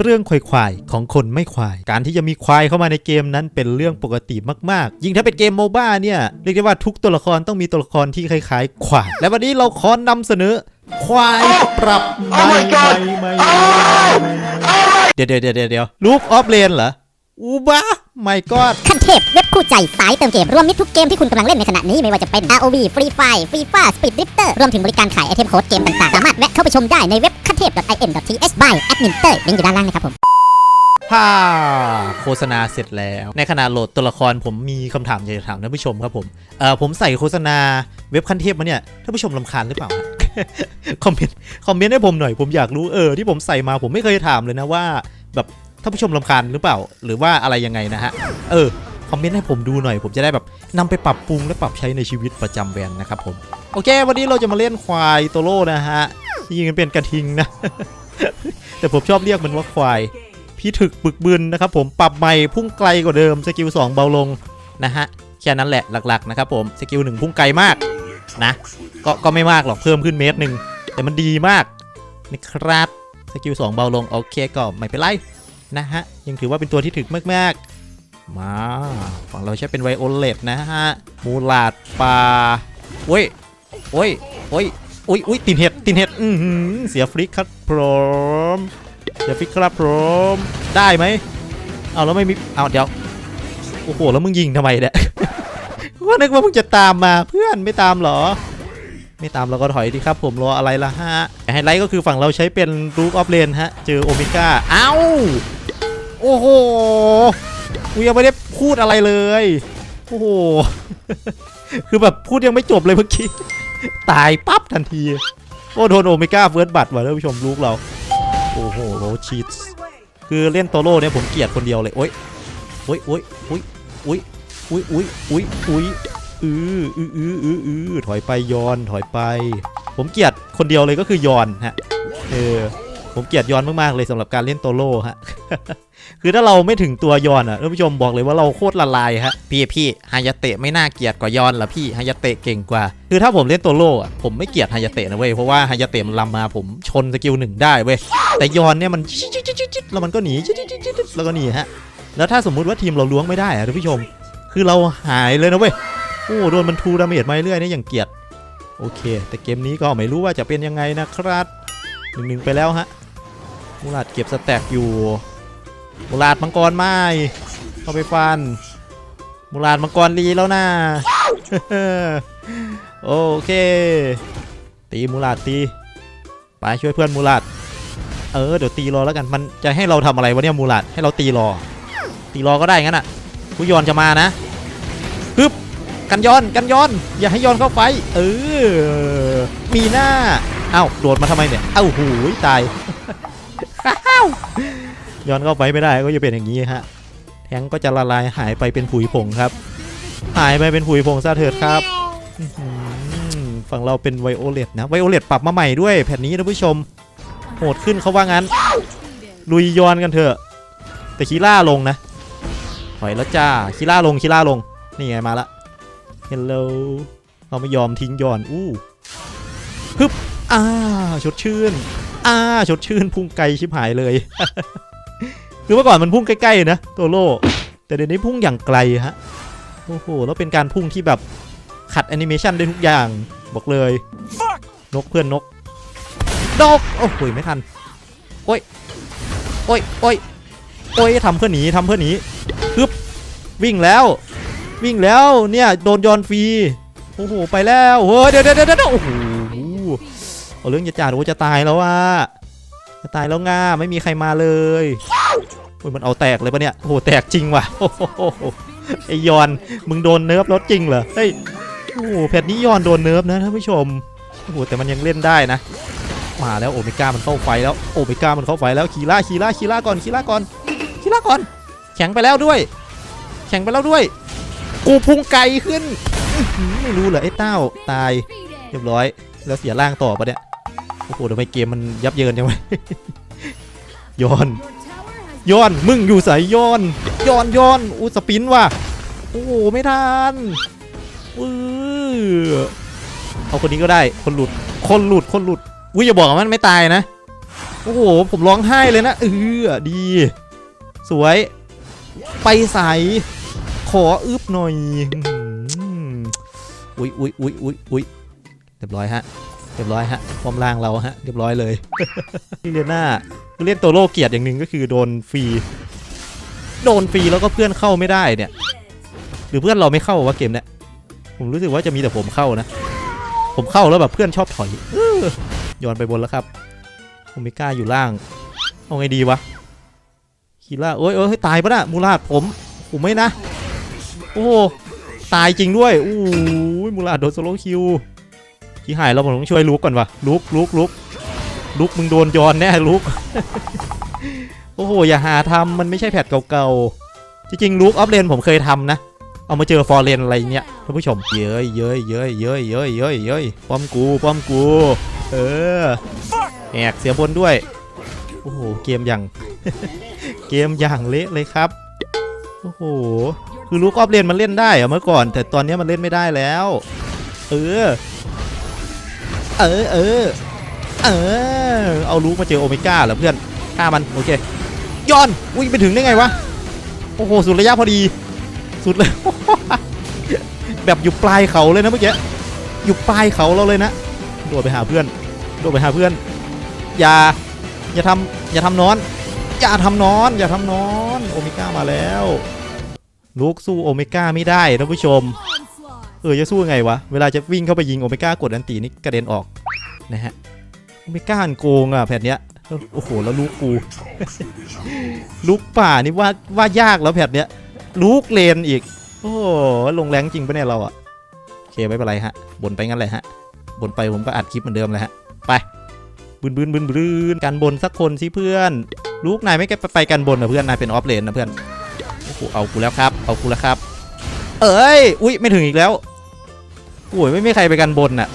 เรื่องควายควายๆของคนไม่ควาย การที่จะมีควายเข้ามาในเกมนั้นเป็นเรื่องปกติมากๆ ยิ่งถ้าเป็นเกมโมบ้าเนี่ยเรียกได้ว่าทุกตัวละครต้องมีตัวละครที่คล้ายๆ ควาย และวันนี้เราขอนำเสนอ ควายปรับไม่ไม่ไม่เดี๋ยวเดี๋ยวเดี๋ยวเดี๋ยวลูกออฟเลนเหรออูบ้าไม่กอดขั้นเทพเว็บคู่ใจสายเติมเกม รวมมิตรทุกเกมที่คุณกำลังเล่นในขณะนี้ไม่ว่าจะเป็น ROV Free Fire FIFA Speed Drifter รวมถึงบริการขายไอเทมโค้ดเกมต่างๆ สามารถแวะเข้าไปชมได้ในเว็บขั้นเทพ .in.th by admin เต้ยลิงก์อยู่ด้านล่างนะครับผมฮ่าโฆษณาเสร็จแล้ว ในขณะโหลดตัวละครผมมีคำถามอยากจะถามท่านผู้ชมครับผมเอ่อผมใส่โฆษณาเว็บขั้นเทพมาเนี่ยท่านผู้ชมลำคาญหรือเปล่าคอมเมนต์คอมเมนต์ให้ผมหน่อยผมอยากรู้เออที่ผมใส่มาผมไม่เคยถามเลยนะว่า แบบท่านผู้ชมลำคาญหรือเปล่า หรือว่าอะไรยังไงนะฮะเออคอมเมนต์ให้ผมดูหน่อยผมจะได้แบบนำไปปรับปรุงและปรับใช้ในชีวิตประจำวันนะครับผมโอเค วันนี้เราจะมาเล่นควายโตโร่นะฮะจริงๆมันเป็นกระทิงนะ แต่ผมชอบเรียกมันว่าควาย พี่ถึกบึกบึนนะครับผมปรับใหม่พุ่งไกลกว่าเดิมสกิล2เบาลงนะฮะแค่นั้นแหละหลักๆนะครับผมสกิล1พุ่งไกลมากนะก็ก็ไม่มากหรอกเพิ่มขึ้นเมตรหนึ่งแต่มันดีมากนะครับสกิล2เบาลงโอเคก็ไม่เป็นไรนะฮะยังถือว่าเป็นตัวที่ถึกมากๆ มาฝั่งเราใช้เป็นไวโอเลตนะฮะมูลาดปลาโอ้ยโอ้ยโอ้ยอุ้ยอุ้ยตินเห็ด ตินเห็ดอือหือเสียฟลิกครับพร้อมเดี๋ยวฟิกครับผมได้ไหมเอาแล้วไม่มีเอาเดี๋ยวโอ้โหแล้วมึงยิงทำไมเนี่ยว่านึกว่ามึงจะตามมาเพื่อนไม่ตามหรอ ไม่ตามเราก็ถอยดีครับผมรออะไรล่ะฮะไฮไลท์ก็คือฝั่งเราใช้เป็นรูกออฟเลนฮะ เจอโอเมก้าเอ้าโอ้โหกูยังไม่ได้พูดอะไรเลยโอ้โห คือแบบพูดยังไม่จบเลยเมื่อกี้ ตายปั๊บทันที โอ้โดนโอเมก้าเฟิร์สบัตรว่ะท่านผู้ชมลูกเรา โอ้โหโรชีตคือเล่นโตโร่เนี่ยผมเกลียดคนเดียวเลยโอ้ยโอ้ยโอ้ยโอ้ยโอ้ยโอ้ยโอ้ยโอ้ยโอ้ยอืออืออืออืออือถอยไปยอนถอยไป ผมเกลียดคนเดียวเลยก็คือยอนฮะเออ ผมเกลียดยอนมากๆเลยสำหรับการเล่นโตโร่ฮะ คือถ้าเราไม่ถึงตัวยอนอะท่านผู้ชมบอกเลยว่าเราโคตรละลายฮะ พี่พี่ฮายาเตะไม่น่าเกลียดกว่ายอนเหรอพี่ฮายาเตะเก่งกว่า คือถ้าผมเล่นโตโร่อะผมไม่เกลียดฮายาเตะนะเว้ย เพราะว่าฮายาเตะมันลำมาผมชนสกิลหนึ่งได้เว้ย แต่ยอนเนี่ยมันจิ๊ดจิ๊ดจิ๊ดจิ๊ดแล้วมันก็หนีจิ๊ดจิ๊ดจิ๊ดจิ๊ดแล้วก็หนีฮะ แล้วถ้าสมมุติว่าทีมเราล้วงไม่ได้อะท่านผู้ชม คือเราหายเลยนะเว้ย โอ้โดนมันทูดาเมจมาเรื่อยๆเนี่ยอย่างเกลียด โอเค แต่เกมนี้ก็ไม่รู้ว่าจะเป็นยังไงนะครับหนึ่งหนึ่งไปแล้วฮะ มูลาดเก็บสแต็กอยู่มูลาดมังกรไม้เข้าไปฟันมูลาดมังกรลีแล้วนะโอเค ตีมูลาดตี ไปช่วยเพื่อนมูลาดเออเดี๋ยวตีรอแล้วกันมันจะให้เราทำอะไรวะเนี่ยมูลาดให้เราตีรอ ตีรอก็ได้งั้นอะกูยอนจะมานะฮึบกันย้อนกันย้อน อย่าให้ย้อนเข้าไฟเออ มีหน้า เอ้าโดดมาทำไมเนี่ย เอ้าหูยตาย ย้อนเข้าไปไม่ได้ก็จะเป็นอย่างนี้ฮะ แทงก็จะละลายหายไปเป็นผุยผงครับ หายไปเป็นผุยผงซะเถิดครับฝั่งเราเป็นไวโอเลตนะไวโอเลตปรับมาใหม่ด้วยแผ่นนี้ท่านผู้ชม โหดขึ้นเขาว่างั้น ลุยย้อนกันเถอะ แต่คีล่าลงนะถอยแล้วจ้าคีล่าลงคีล่าลง นี่ไงมาละเฮลโลเราไม่ยอมทิ้งย้อนอู้ฮึบ อ่าชดชื่น อ่าชดชื่นพุ่งไกลชิบหายเลย คือเมื่อก่อนมันพุ่งใกล้ๆนะตัวโล แต่เดี๋ยวนี้พุ่งอย่างไกลฮะ โอ้โห แล้วเป็นการพุ่งที่แบบขัดแอนิเมชันได้ทุกอย่าง บอกเลย นกเพื่อนนกนกโอ้โหไม่ทัน โอ้ย โอ้ย โอ้ย โอ้ยทำเพื่อหนีทำเพื่อหนีฮึบ วิ่งแล้ว วิ่งแล้ว เนี่ย โดนยอนฟรี โอ้โห ไปแล้ว เฮ้ย เดี๋ยวเดี๋ยวเดี๋ยวโอ้โห เอาเรื่องจะจ่าโอ้จะตายแล้วว่ะจะตายแล้วง่าไม่มีใครมาเลยโอ้ยมันเอาแตกเลยปะเนี่ยโอ้โหแตกจริงว่ะโอ้โหไอยอนมึงโดนเนิร์ฟแล้วจริงเหรอเฮ้ยโอ้โหแพทนี้ยอนโดนเนิร์ฟนะท่านผู้ชมโอ้โหแต่มันยังเล่นได้นะมาแล้วโอเมก้ามันเข้าไฟแล้วโอเมก้ามันเข้าไฟแล้วคีล่าคีล่าคีล่าก่อนคีล่าก่อนคีล่าก่อน แข็งไปแล้วด้วย แข็งไปแล้วด้วย กูพุ่งไกลขึ้น ไม่รู้เหรอไอ้เต้าตายเรียบร้อย แล้วเสียร่างต่อปะเนี่ย โอ้โหทำไมเกมมันยับเยินจังวะย้อนย้อนมึงอยู่ใส่ย้อนย้อนย้อนอูสปินว่ะโอ้โหไม่ทันเออเอาคนนี้ก็ได้คนหลุดคนหลุดคนหลุดอุ้ยอย่าบอกว่ามันไม่ตายนะโอ้โหผมร้องไห้เลยนะเออดี สวย ไปใสขออึบหน่อยอืมอุ๊ยอุ๊ยอุ๊ยอุ๊ยอุ๊ยเรียบร้อยฮะ เรียบร้อยฮะความล่างเราฮะเรียบร้อยเลยที่เรียนหน้าเล่นตัวโลเกียรติอย่างหนึ่งก็คือโดนฟรีโดนฟรีแล้วก็เพื่อนเข้าไม่ได้เนี่ย หรือเพื่อนเราไม่เข้าวะเกมเนี้ยผมรู้สึกว่าจะมีแต่ผมเข้านะ ผมเข้าแล้วแบบเพื่อนชอบถอยออย้อนไปบนแล้วครับโอเมก้าอยู่ล่างเอาไงดีวะคีล่าโอ้ยเอ้ยตายปะนะมูลาดผมผมไม่นะ โอ้ตายจริงด้วยอู้มูลาดโดนโซโลคิว ที่หายเราผมต้องช่วยลุกก่อนวะลุกลุกลุกลุกมึงโดนย้อนแน่ลุกโอ้โหอย่าหาทำมันไม่ใช่แพทเก่าๆจริงๆลุกออฟเลนผมเคยทำนะเอามาเจอฟอร์เรนอะไรเงี้ยท่านผู้ชม เย้ยเย้ยเย้ยเย้ยเย้ยเย้ยเย้ยป้อมกูป้อมกู เออแหกเสียบนด้วย โอ้โห เกมอย่าง เกมอย่างเละเลยครับ โอ้โห คือลูกออฟเลนมันเล่นได้อะเมื่อก่อน แต่ตอนนี้มันเล่นไม่ได้แล้ว เออ เออเออเออเอาลูกมาเจอโอเมก้าเหรอเพื่อนฆ่ามันโอเคย้อนวิ่งไปถึงได้ไงวะโอ้โหสุดระยะพอดี สุดเลย แบบอยู่ปลายเขาเลยนะเมื่อกี้อยู่ปลายเขาเราเลยนะโดดไปหาเพื่อนโดดไปหาเพื่อน อย่าอย่าทำอย่าทำนอน อย่าทำนอน อย่าทำนอน โอเมก้ามาแล้ว ลูกสู้โอเมก้าไม่ได้ท่านผู้ชม ออจะสู้ไงวะ เวลาจะวิ่งเข้าไปยิงโอเมก้ากดอันตีนี่กระเด็นออกนะฮะโอเมก้าอันโกงอะแผ่นเนี้ยโอ้โหแล้วลูกกูลูกป่านี่ว่าว่ายากแล้วแผ่นเนี้ยลูกเลนอีก โอ้โหลงแรงจริงปะเนี่ยเราอะโอเคไม่เป็นไรฮะบนไปงั้นเลยฮะบนไปผมก็อัดคลิปเหมือนเดิมเลยฮะไปบืนบืนบืนบืนกันบนสักคนสิเพื่อน ลูกนายไม่แกไปกันบนนะเพื่อนนายเป็นออฟเลนนะเพื่อนโอ้โหเอากูแล้วครับ เอากูแล้วครับ เอ้ย อุ้ยไม่ถึงอีกแล้ว โอ้ยไม่มีใครไปกันบนน่ะ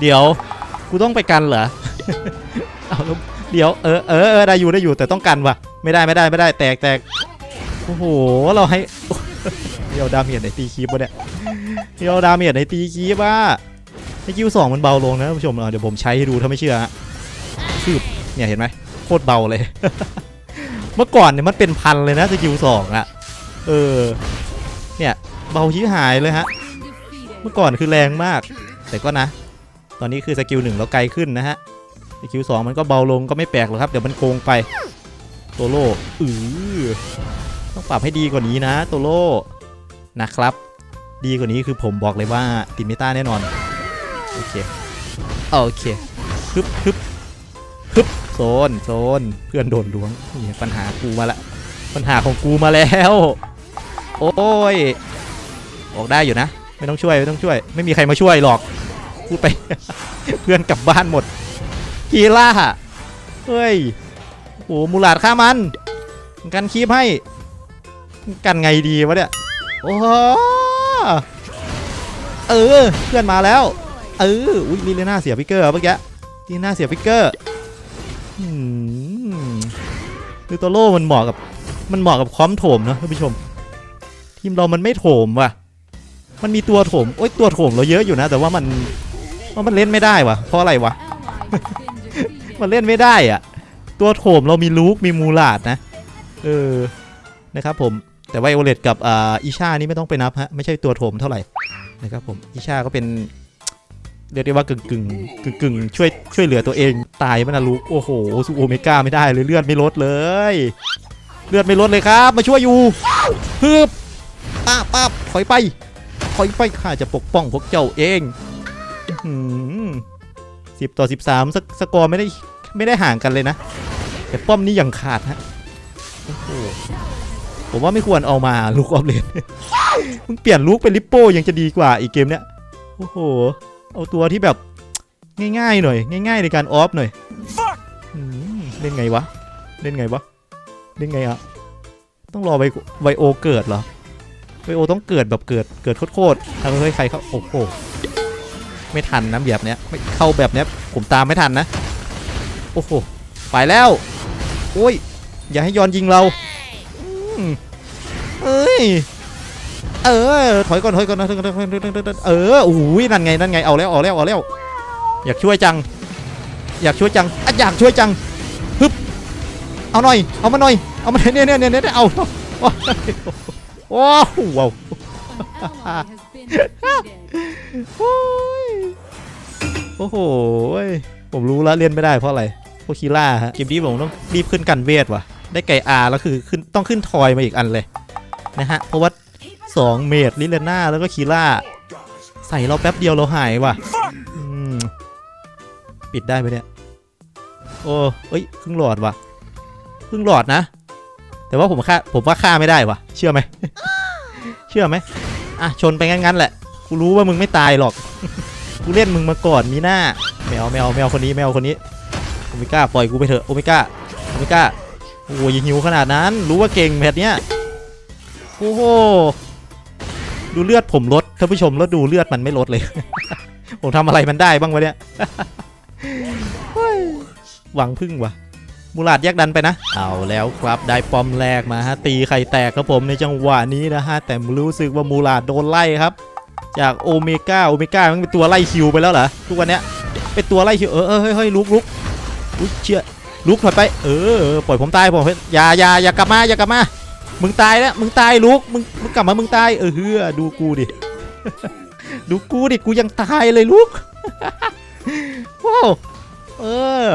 เดี๋ยวกูต้องไปกันเหรอเอาเดี๋ยวเออเออเออได้อยู่ได้อยู่แต่ต้องกันว่ะ ไม่ได้ไม่ได้ไม่ได้แตกแตกโอ้โหเราให้เดี๋ยวดาเมจในตีคีบวะเนี่ยเดี๋ยวดาเมจในตีคีบว่าไอคิวสองมันเบาลงนะผู้ชมเอาเดี๋ยวผมใช้ให้ดูถ้าไม่เชื่อฮะคืบเนี่ยเห็นไหมโคตรเบาเลย เมื่อก่อนเนี่ยมันเป็นพันเลยนะสกิลสองอะเออเนี่ยเบาชี้หายเลยฮะ เมื่อก่อนคือแรงมาก แต่ก็นะ ตอนนี้คือสกิลหนึ่งเราไกลขึ้นนะฮะสกิลสองมันก็เบาลงก็ไม่แปลกหรอกครับเดี๋ยวมันโกงไปโตโร่อือต้องปรับให้ดีกว่านี้นะโตโร่นะครับ ดีกว่านี้คือผมบอกเลยว่าติดเมตาแน่นอนโอเคโอเคฮึบฮึบฮึบโซนโซนเพื่อนโดนล้วงนี่ปัญหากูมาละปัญหาของกูมาแล้ว โอ้ยออกได้อยู่นะ ไม่ต้องช่วยไม่ต้องช่วย ไม่มีใครมาช่วยหรอก พูดไป เพื่อนกลับบ้านหมดกีล่าเฮ้ยโอ้มูลาดฆ่ามันกันคีบให้ กันไงดีวะเนี่ยโอ้โหเออ เพื่อนมาแล้ว เอออุ้ยลีเลน่าเสียฟิกเกอร์เมื่อกี้ลีเลน่าเสียฟิกเกอร์อืมคือตัวโล่มันเหมาะกับ มันเหมาะกับคอมโถมเนอะท่านผู้ชม ทีมเรามันไม่โถมว่ะ มันมีตัวโถมโอ้ยตัวโถมเราเยอะอยู่นะ แต่ว่ามันว่ามันเล่นไม่ได้ว่ะเพราะอะไรวะ มันเล่นไม่ได้อะตัวโถมเรามีลูกมีมูลาดนะ เออนะครับผมแต่ว่าโอเลตกับอ่าอิชานี่ไม่ต้องไปนับฮะไม่ใช่ตัวโถมเท่าไหร่นะครับผมอิชาก็เป็นเรียกได้ว่ากึ่งกึ่งกึ่งกึ่งช่วยช่วยเหลือตัวเองตายมันนะลูกโอ้โหสูโอเมก้าไม่ได้เลยเลือดไม่ลดเลย เลือดไม่ลดเลยครับ มาช่วยอยู่ฮึบป้าบป้าบถอยไป ถอยไปข้าจะปกป้องพวกเจ้าเองสิบต่อสิบสามสกอร์ไม่ได้ไม่ได้ห่างกันเลยนะ แต่ป้อมนี้ยังขาดฮะผมว่าไม่ควรเอามาลูกออฟเลนมึงเปลี่ยนลูกเป็นลิปโป้ยังจะดีกว่าอีกเกมเนี้ยโอ้โห เอาตัวที่แบบง่ายๆหน่อย ง่าย ๆ ในการออฟหน่อยเล่นไงวะ เล่นไงวะ เล่นไงอะต้องรอไวไวโอเกิดเหรอ ไวโอต้องเกิดแบบเกิดเกิดโคตรๆทางเฮ้ยใครเขาโอ้โหไม่ทันนะแบบเนี้ยไม่เข้าแบบเนี้ยผมตามไม่ทันนะ โอ้โหไปแล้วโอ้ยอย่าให้ย้อนยิงเราเอ้ยเออถอยก่อนถอยก่อนถออนถอยก่อนถอยก่อนถอยก่อนเอออุ้ยนั่นไงนั่นไงเอาแล้วเอาแล้วเอาแล้ว อยากช่วยจัง อยากช่วยจังอะอยากช่วยจังฮึเอาหน่อยเอามาหน่อยเอามาเนี่ยเนี่ยเนี่ยเนี่ยเอา โอ้โหว้าว An ally has been defeated. โอ้ยโอ้โห ผมรู้แล้วเล่นไม่ได้เพราะอะไรเพราะคีล่าฮะเกมนี้ผมต้องรีบขึ้นกันเวทว่ะ ได้ไก่อาแล้วคือขึ้นต้องขึ้นทอยมาอีกอันเลยนะฮะ เพราะว่า2เมตรลิเลน่าแล้วก็คีล่า ใส่เราแป๊บเดียวเราหายว่ะปิดได้ไหมเนี่ย โอ้เอ้ยครึ่งหลอดว่ะครึ่งหลอดนะ แต่ว่าผมฆ่าผมว่าฆ่าไม่ได้วะเชื่อไหม เชื่อไหมอะชนไปงั้นๆแหละกูรู้ว่ามึงไม่ตายหรอกกูเล่นมึงมาก่อนมีหน้าแมวแมวแมวคนนี้แมวคนนี้โอเมก้าปล่อยกูไปเถอะโอเมก้าโอเมก้าโอ้ยยิงหิวขนาดนั้น รู้ว่าเก่งแบบเนี้ยโอ้โหดูเลือดผมลดท่านผู้ชมแล้วดูเลือดมันไม่ลดเลย ผมทำอะไรมันได้บ้างวะเนี้ยหวังพึ่งวะ มูลาดแยกดันไปนะ เอาแล้วครับได้ปอมแรกมาฮะตีไข่แตกครับผมในจังหวะนี้นะฮะแต่รู้สึกว่ามูลาดโดนไล่ครับ จากโอเมก้าโอเมก้ามันเป็นตัวไล่คิวไปแล้วเหรอทุกวันเนี้ยเป็นตัวไล่คิวเออเฮ้ยเฮ้ยลุกลุกลุกเชื่อลุกถอยไปเออเออปล่อยผมตายผมอย่าอย่าอย่ากลับมาอย่ากลับมามึงตายแล้วมึงตายลุกมึงมึงกลับมามึงตายเออเฮือดูกูดิดูกูดิกูยังตายเลยลุกโอ้เออ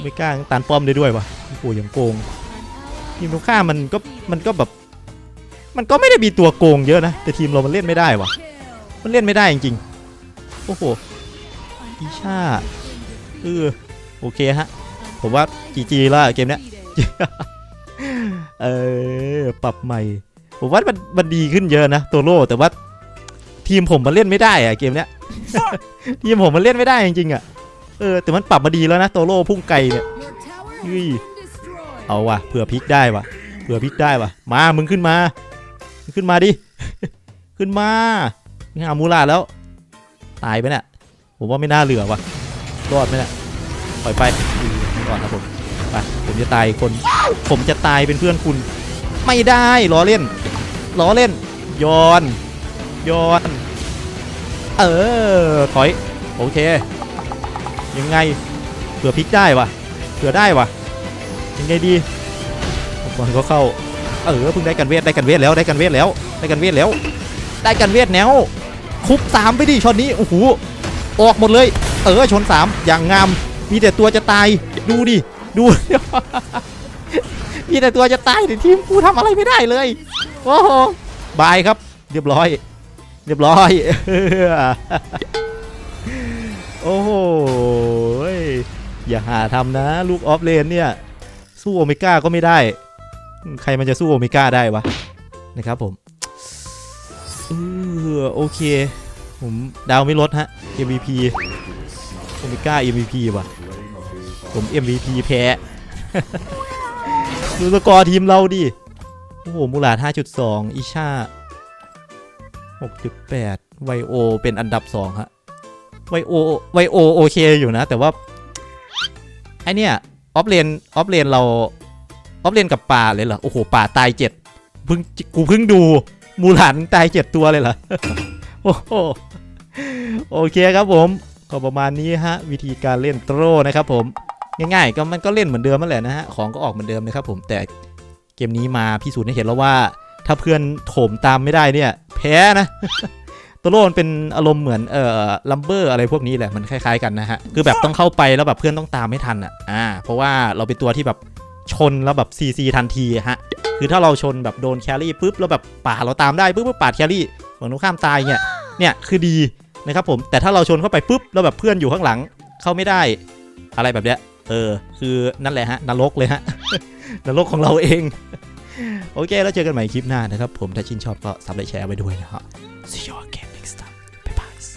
ไม่กล้าตันป้อมได้ด้วยวะโอ้โหยังโกงทีมตรงข้ามมันก็มันก็แบบ มันก็ไม่ได้มีตัวโกงเยอะนะแต่ทีมเรามันเล่นไม่ได้วะมันเล่นไม่ได้จริงๆโอ้โหอีชาเออโอเคฮะ ผมว่าจีจีแล้วเกมเนี้ยเออปรับใหม่ผมว่ามันมันดีขึ้นเยอะนะตัวโล่แต่ว่าทีมผมมันเล่นไม่ได้อะเกมเนี้ยทีมผมมันเล่นไม่ได้จริงๆอะ เออแต่มันปรับมาดีแล้วนะโตโล่พุ่งไกลเนี่ย Your tower has Ui. been destroyed. เอาว่ะเผื่อพลิกได้ว่ะเผื่อพลิกได้ว่ะมามึงขึ้นมาขึ้นมาดิขึ้นมามึงหามูลาแล้ว ตายไปเนี่ยผมว่าไม่น่าเหลือว่ะรอดไหมเนี่ยปล่อยไปก่อนครับผมไปผมจะตายคน ผมจะตายเป็นเพื่อนคุณ ไม่ได้ล้อเล่นล้อเล่นย้อนย้อน เออถอยโอเค ยังไงเผื่อพลิกได้ว่ะเผื่อได้ว่ะยังไงดีบอลก็เข้าเออเพิ่งได้กันเวทได้กันเวทแล้วได้กันเวทแล้วได้กันเวทแล้ว ได้กันเวทแนวคุบสามไปดิช็อตนี้โอ้โหออกหมดเลย เออชนสามอย่างงาม มีแต่ตัวจะตายดูดิดูมีแต่ตัวจะตายแต่ทีมกูทำอะไรไม่ได้เลยโอ้โหบายครับ เรียบร้อย เรียบร้อย โอ้โห อย่าหาทำนะ ลูกออฟเลนเนี่ย สู้โอเมก้าก็ไม่ได้ ใครมันจะสู้โอเมก้าได้วะ นะครับผมเออโอเค ผมดาวไม่ลดฮะ MVP โอเมก้า MVP ว่ะ ผม MVP แพ้ดูสกอร์ทีมเราดิ โอ้โห มูลาด5.2 อิชา 6.8 ไวโอ เป็นอันดับ 2 ฮะ ไวโอไวโอโอเคอยู่นะ แต่ว่าไอเนี่ยออฟเลนออฟเลนเราออฟเลนกับป่าเลยเหรอ โอ้โห ป่าตายเจ็ดเพิ่งกูเพิ่งดูมูหลานตายเจ็ดตัวเลยเหรอ โอ้โหโอเคครับผม ก็ประมาณนี้ฮะ วิธีการเล่นโตรนะครับผม ง่ายๆ ก็มันก็เล่นเหมือนเดิมนั่นแหละนะฮะ ของก็ออกเหมือนเดิมนะครับผมแต่เกมนี้มาพิสูจน์ให้เห็นแล้วว่า ถ้าเพื่อนโถมตามไม่ได้เนี่ย แพ้นะ ตัวโลมันเป็นอารมณ์เหมือนเอ่อลัมเบอร์อะไรพวกนี้แหละมันคล้ายๆกันนะฮะคือแบบต้องเข้าไปแล้วแบบเพื่อนต้องตามไม่ทันอะอ่าเพราะว่าเราเป็นตัวที่แบบชนแล้วแบบซีซีทันทีฮะคือถ้าเราชนแบบโดนแครี่ปุ๊บแล้วแบบป่าเราตามได้ปุ๊บปุ๊บปาดแครี่ฝั่งตรงข้ามตายเนี่ยเนี่ยคือดีนะครับผมแต่ถ้าเราชนเข้าไปปุ๊บแล้วแบบเพื่อนอยู่ข้างหลังเข้าไม่ได้อะไรแบบเนี้ยเออคือนั่นแหละฮะนรกเลยฮะนรกของเราเอง โอเค แล้วเจอกันใหม่คลิปหน้านะครับผมถ้าชื่นชอบก็ซับไลค์แชร์ไว้ด้วยนะฮะ See you again